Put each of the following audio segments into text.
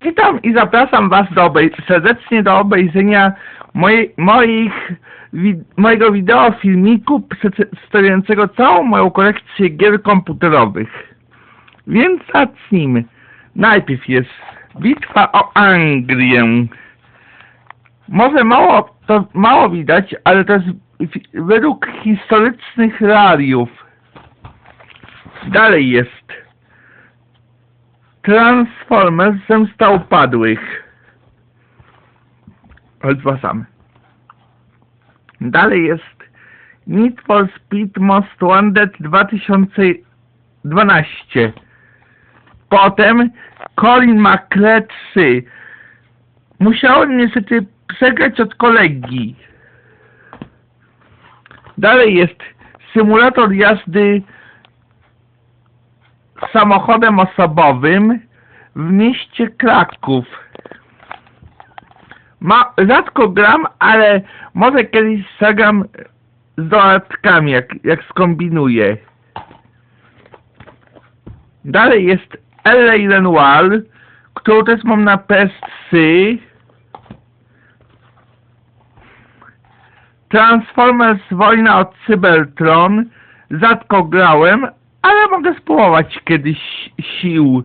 Witam i zapraszam Was do obej- serdecznie do obejrzenia mojej, moich, wi- mojego wideo filmiku przedstawiającego całą moją kolekcję gier komputerowych. Więc zacznijmy. Najpierw jest bitwa o Anglię. Może mało, to mało widać, ale to jest według historycznych realiów. Dalej jest Transformers Zemsta Upadłych. Same. Dalej jest Need for Speed Most Wanted 2012. Potem Colin McRae 3. Musiałem niestety przegrać od kolegi. Dalej jest symulator jazdy samochodem osobowym w mieście Kraków. Ma, rzadko gram, ale może kiedyś zagram z dodatkami, jak, jak skombinuję. Dalej jest LA Lenoir, którą też mam na PS3. Transformers Wojna od Cybertron. Rzadko grałem, ale mogę spróbować kiedyś sił.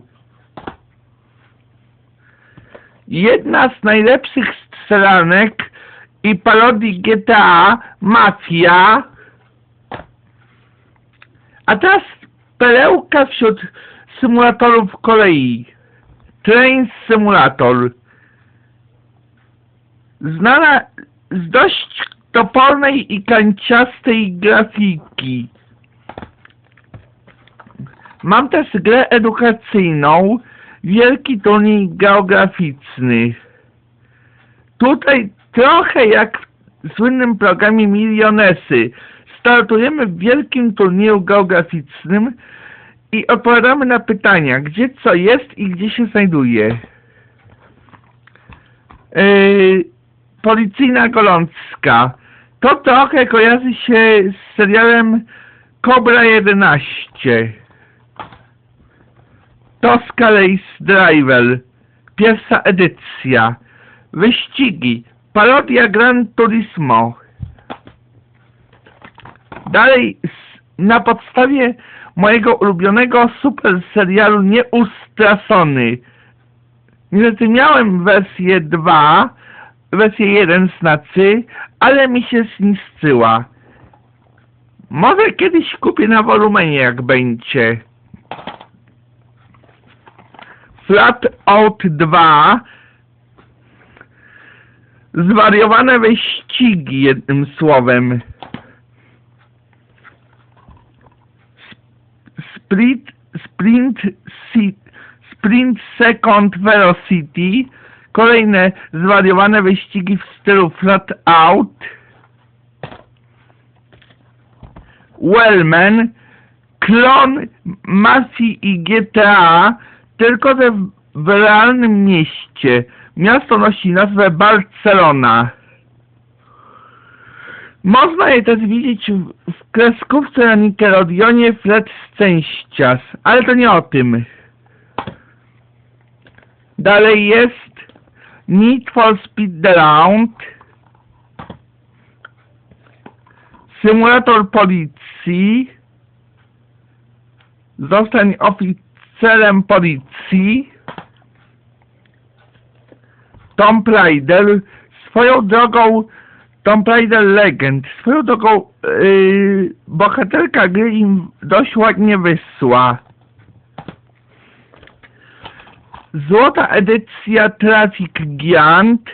Jedna z najlepszych strzelanek i parodii GTA Mafia. A teraz perełka wśród symulatorów kolei. Train Simulator. Znana z dość topornej i kanciastej grafiki. Mam też grę edukacyjną, wielki turniej geograficzny. Tutaj trochę jak w słynnym programie Milionesy. Startujemy w wielkim turnieju geograficznym i odpowiadamy na pytania, gdzie co jest i gdzie się znajduje. Yy, policyjna Golącka. To trochę kojarzy się z serialem Cobra 11. Tosca Race Driver. Pierwsza edycja. Wyścigi. Parodia Gran Turismo. Dalej, na podstawie mojego ulubionego super serialu Nieustraszony. Niestety miałem wersję 2, wersję 1 znaczy, ale mi się zniszczyła. Może kiedyś kupię na wolumenie, jak będzie. Flat Out 2 Zwariowane wyścigi, jednym słowem. Sprint, sprint, sprint Second Velocity. Kolejne zwariowane wyścigi w stylu Flat Out. Wellman. Klon Mafii i GTA, tylko w, realnym mieście. Miasto nosi nazwę Barcelona. Można je też widzieć w, w kreskówce na Nickelodeonie Fred Szczęścias, ale to nie o tym. Dalej jest Need for Speed The Round, Symulator Policji, Zostań oficerem policji, Tomb Raider, swoją drogą Tomb Raider Legend, swoją drogą yy, bohaterka gry im dość ładnie wysła. Złota edycja Traffic Giant,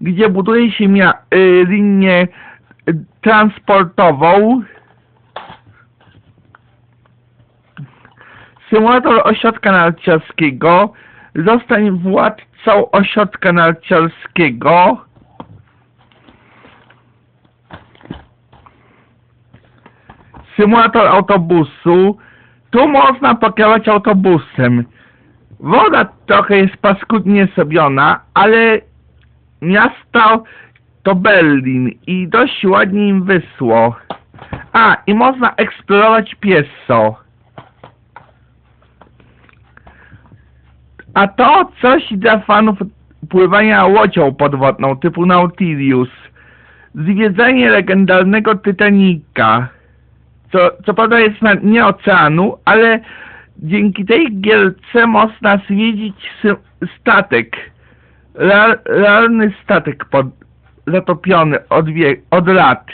gdzie buduje się mia- yy, linię y, transportową. Symulator ośrodka narciarskiego. Zostań władcą ośrodka narciarskiego. Symulator autobusu. Tu można pokierować autobusem. Woda trochę jest paskudnie zrobiona, ale miasto to Berlin i dość ładnie im wysło. A, i można eksplorować pieso. A to coś dla fanów pływania łodzią podwodną typu Nautilus. Zwiedzanie legendarnego Titanica. Co, co prawda jest na dnie oceanu, ale dzięki tej gierce można zwiedzić statek. Realny statek pod, zatopiony od, wie- od lat.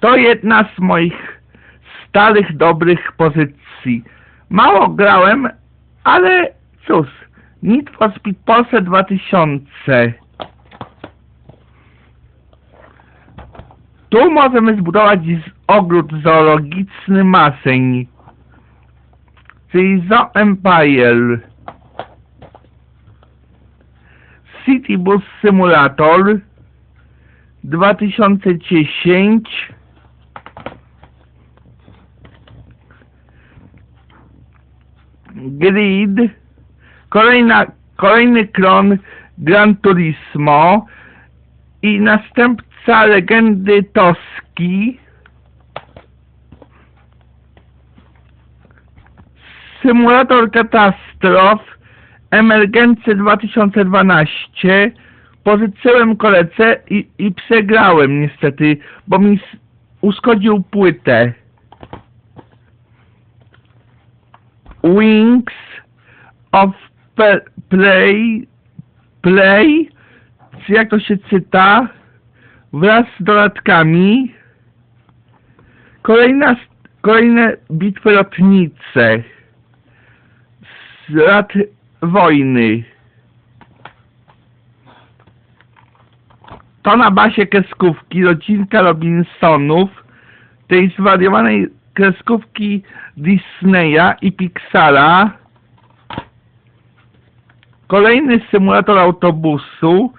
To jedna z moich starych, dobrych pozycji. Mało grałem, ale cóż, Need for Speed Polsce 2000. Tu możemy zbudować ogród zoologiczny Maseń, czyli Zoo Empire. City Bus Simulator 2010 Grid kolejna, kolejny klon Gran Turismo i następca legendy Toski Symulator katastrof Emergency 2012 pozyczyłem koledze i, i przegrałem niestety, bo mi uszkodził płytę. Wings of Play Play czy jak to się czyta wraz z dodatkami. Kolejna, kolejne bitwy lotnicze z lat wojny. To na bazie kreskówki rodzinka Robinsonów tej zwariowanej kreskówki Disneya i Pixara. Kolejny symulator autobusu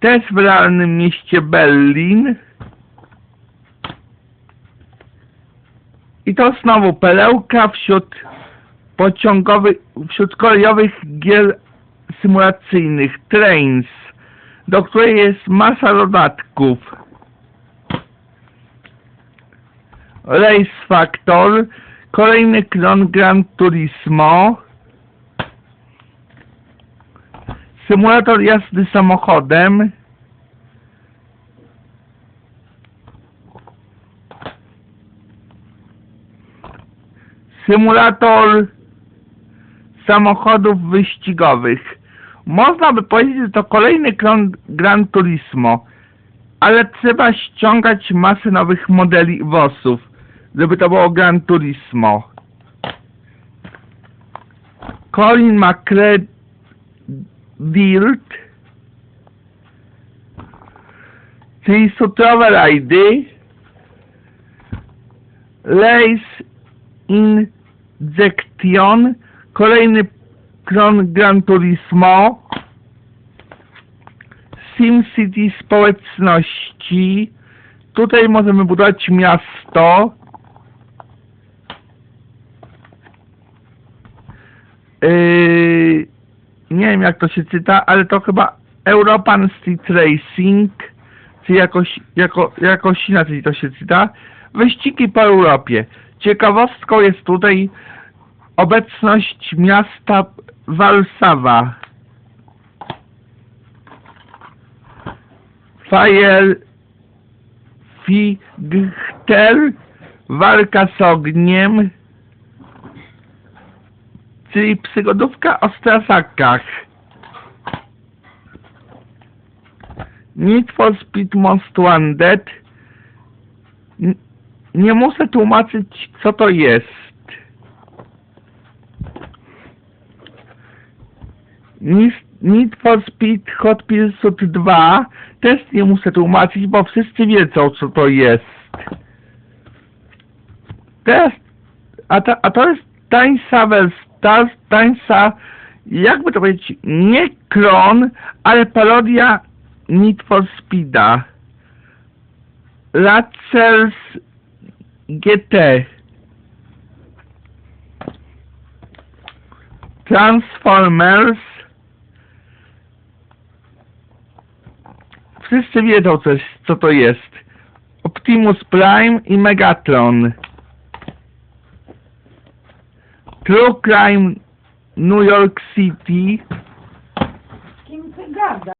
też w realnym mieście Berlin. I to znowu perełka wśród pociągowych, wśród kolejowych gier symulacyjnych Trains, do której jest masa dodatków Race Factor kolejny klon Gran Turismo. Symulator jazdy samochodem. Symulator samochodów wyścigowych. Można by powiedzieć, że to kolejny klon Gran Turismo, ale trzeba ściągać masę nowych modeli WOS-ów, żeby to było Gran Turismo. Colin McRae Dirt, czyli sutrowe rajdy, Race Injection, kolejny klon Gran Turismo, SimCity społeczności, tutaj możemy budować miasto, Yy, nie wiem jak to się czyta, ale to chyba European Street Racing, czy jakoś, jako, jakoś inaczej to się czyta. Wyścigi po Europie. Ciekawostką jest tutaj obecność miasta Warszawa. Fire Fichter, walka z ogniem, czyli przygodówka o strasakach. Need for Speed Most Wanted. Nie muszę tłumaczyć, co to jest. Need for Speed Hot Pursuit 2 też nie muszę tłumaczyć, bo wszyscy wiedzą, co to jest. Teraz, a, ta, a to jest tańsza wersja, tańsza, jakby to powiedzieć, nie klon, ale parodia Need for Speeda. GT. Transformers. Wszyscy wiedzą, coś, co to jest. Optimus Prime i Megatron. True Crime New York City, kim ty?